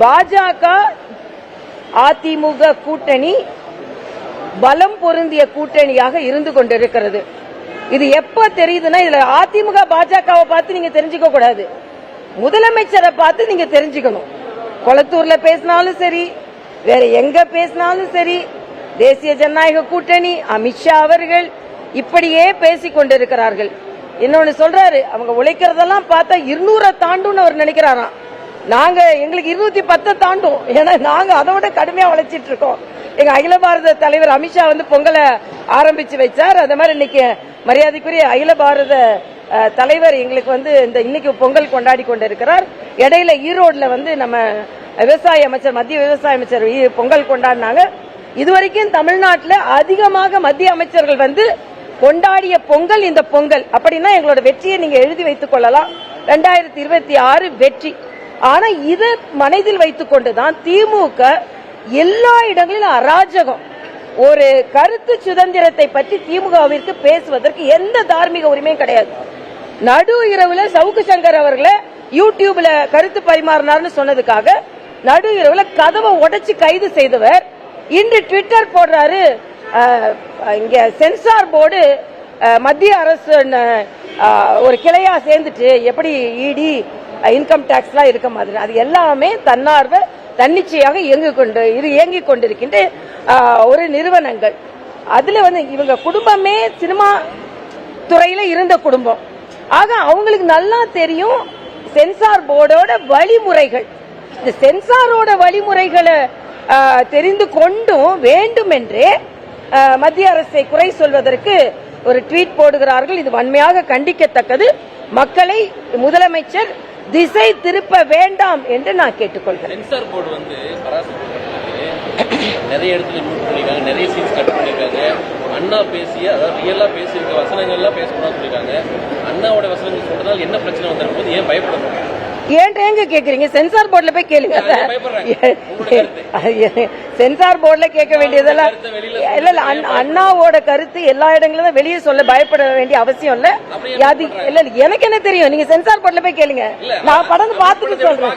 பாஜக அதிமுக கூட்டணி பலம் பொருந்திய கூட்டணியாக இருந்து கொண்டிருக்கிறது. இது எப்ப தெரியுதுன்னா இதுல அதிமுக பாஜகவை பார்த்து நீங்க தெரிஞ்சுக்க கூடாது. முதலமைச்சரை பார்த்து நீங்க தெரிஞ்சுக்கணும். கொளத்தூர்ல பேசினாலும் சரி வேற எங்க பேசினாலும் சரி தேசிய ஜனநாயக கூட்டணி அமித்ஷா அவர்கள் இப்படியே பேசிக் கொண்டிருக்கிறார்கள். இன்னொன்னு சொல்றாரு அவங்க உழைக்கிறதெல்லாம் பார்த்தா இருநூறை தாண்டும்னு அவர் நினைக்கிறாராம். நாங்க எங்களுக்கு இருநூத்தி பத்தை தாண்டும். ஏன்னா நாங்க அதை விட கடுமையா உழைச்சிட்டு இருக்கோம். எங்க அகில பாரத தலைவர் அமித்ஷா வந்து பொங்கலை ஆரம்பிச்சு வச்சார். அதே மாதிரி இன்னைக்கு மரியாதைக்குரிய அகில பாரத தலைவர் எங்களுக்கு வந்து இந்த இன்னைக்கு பொங்கல் கொண்டாடி கொண்டிருக்கிறார். இடையில ஈரோடுல வந்து நம்ம விவசாய அமைச்சர் மத்திய விவசாய அமைச்சர் ஈ- பொங்கல் கொண்டாடினாங்க. இதுவரைக்கும் தமிழ்நாட்டில் அதிகமாக மத்திய அமைச்சர்கள் வந்து கொண்டாடிய பொங்கல் இந்த பொங்கல். அப்படின்னா எங்களோட வெற்றியை நீங்க எழுதி வைத்துக் கொள்ளலாம். ரெண்டாயிரத்தி இருபத்தி ஆறு வெற்றி. ஆனா இதை மனதில் வைத்துக் கொண்டுதான் திமுக எல்லா இடங்களிலும் அராஜகம். ஒரு கருத்து சுதந்திரத்தை பற்றி திமுகவிற்கு பேசுவதற்கு எந்த தார்மீக உரிமையும் கிடையாது. நடு இரவுல சவுக்கு சங்கர் அவர்களை யூடியூப்ல கருத்து பரிமாறினார்னு சொன்னதுக்காக நடு இரவுல கதவை உடைச்சு கைது செய்தவர். இன்று ட்விட்டர் போடுறாரு இங்க சென்சார் போர்டு மத்திய அரசு ஒரு கிளையா சேர்ந்துட்டு எப்படி இடி இன்கம் டேக்ஸ்லாம் இருக்க மாதிரி. அது எல்லாமே தன்னார்வ தன்னிச்சையாக இயங்கிக் கொண்டு இரு இயங்கிக் கொண்டிருக்கின்ற ஒரு நிறுவனங்கள். அதில் வந்து இவங்க குடும்பமே சினிமா துறையில் இருந்த குடும்பம். ஆக அவங்களுக்கு நல்லா தெரியும் சென்சார் போர்டோட வழிமுறைகள். இந்த சென்சாரோட வழிமுறைகளை தெரிந்து கொண்டும் வேண்டுமென்றே மத்திய அரசை குறை சொல்வதற்கு ஒரு ட்வீட் போடுகிறார்கள். இது வன்மையாக கண்டிக்கத்தக்கது. மக்களை முதலமைச்சர் திசை திருப்ப வேண்டாம் என்று நான் கேட்டுக்கொள்கிறேன். சென்சார் போர்டு வந்து நிறைய இடத்துல மியூட் பண்ணிருக்காங்க. நிறைய சீன்ஸ் கட் பண்ணிருக்காங்க. அண்ணா பேசிய அதாவது ரியலா பேசியிருக்க வசனங்கள்லாம் பேசக்கூடாதுன்னு சொல்லியிருக்காங்க அண்ணாவோட வசனங்கள் சொல்றதால என்ன பிரச்சனை வந்திருக்கும் ஏன் பயப்படணும் ஏன்ட்ட எங்க கேக்குறீங்க சென்சார் போர்டுல போய் கேளுங்க. உங்களோட சென்சார் போர்டுல கேட்க வேண்டியதெல்லாம் இல்ல இல்ல அண்ணா- அண்ணாவோட கருத்து எல்லா இடங்களிலும் வெளியே சொல்ல பயப்பட வேண்டிய அவசியம் இல்ல. அது இல்ல எனக்கு என்ன தெரியும்? நீங்க சென்சார் போர்டுல போய் கேளுங்க. நான் படம் பார்த்துட்டு சொல்றேன்.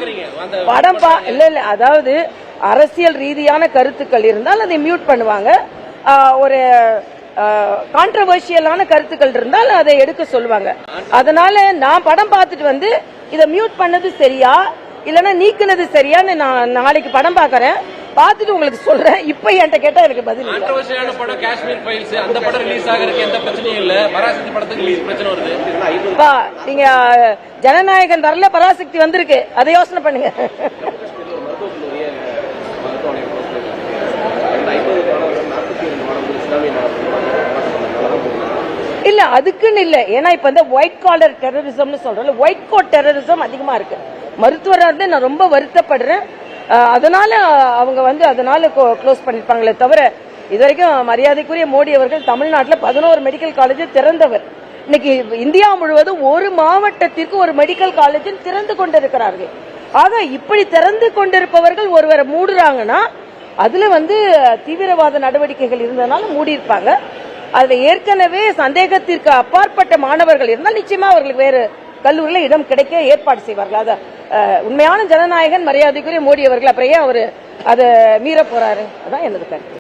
படம் பா இல்ல இல்ல அதாவது அரசியல் ரீதியான கருத்துக்கள் இருந்தால் அதை மியூட் பண்ணுவாங்க. ஒரு கான்ட்ரவர்ஷியலான கருத்துக்கள் இருந்தால் அதை எடுக்க சொல்லுவாங்க. அதனால நான் படம் பார்த்துட்டு வந்து இதை மியூட் பண்ணது சரியா? இல்லனா நீக்குனது சரியான்னு நான் நாளைக்கு படம் பார்க்கறேன். பார்த்துட்டு உங்களுக்கு சொல்றேன். இப்ப என்கிட்ட கேட்டா எனக்கு பதில் இல்ல. கான்ட்ரவர்சியான படம் காஷ்மீர் ஃபைல்ஸ் அந்த படம் ரிலீஸ் ஆகிறதுக்கு எந்த பிரச்சனையும் இல்ல. பராசக்தி படத்துக்கு ரிலீஸ் பிரச்சனை வருது. பா நீங்க ஜனநாயகன் வரல பராசக்தி வந்திருக்கு. அதை யோசனை பண்ணுங்க. இல்ல அதுக்குன்னு இல்ல. ஏன்னா இப்ப இந்த ஒயிட் காலர் டெரரிசம்னு சொல்றோம்ல ஒயிட் கோட் டெரரிசம் அதிகமா இருக்கு. மருத்துவராக இருந்து நான் ரொம்ப வருத்தப்படுறேன். அதனால அவங்க வந்து அதனால க்ளோஸ் பண்ணிருப்பாங்களே தவிர இது வரைக்கும் மரியாதைக்குரிய மோடி அவர்கள் தமிழ்நாட்டில் பதினோரு மெடிக்கல் காலேஜ் திறந்தவர். இன்னைக்கு இந்தியா முழுவதும் ஒரு மாவட்டத்திற்கு ஒரு மெடிக்கல் காலேஜில் திறந்து கொண்டிருக்கிறார்கள். ஆக இப்படி திறந்து கொண்டிருப்பவர்கள் ஒருவரை மூடுறாங்கன்னா அதுல வந்து தீவிரவாத நடவடிக்கைகள் இருந்ததுனால மூடி இருப்பாங்க அதுல ஏற்கனவே சந்தேகத்திற்கு அப்பாற்பட்ட மாணவர்கள் இருந்தால் நிச்சயமா அவர்களுக்கு வேறு கல்லூரியில இடம் கிடைக்க ஏற்பாடு செய்வார்கள். அத உண்மையான ஜனநாயகன் மரியாதைக்குரிய மோடி அவர்கள் அப்புறம் ஏன் அவரு அதை மீற போறாரு? அதான் எனது கருத்து.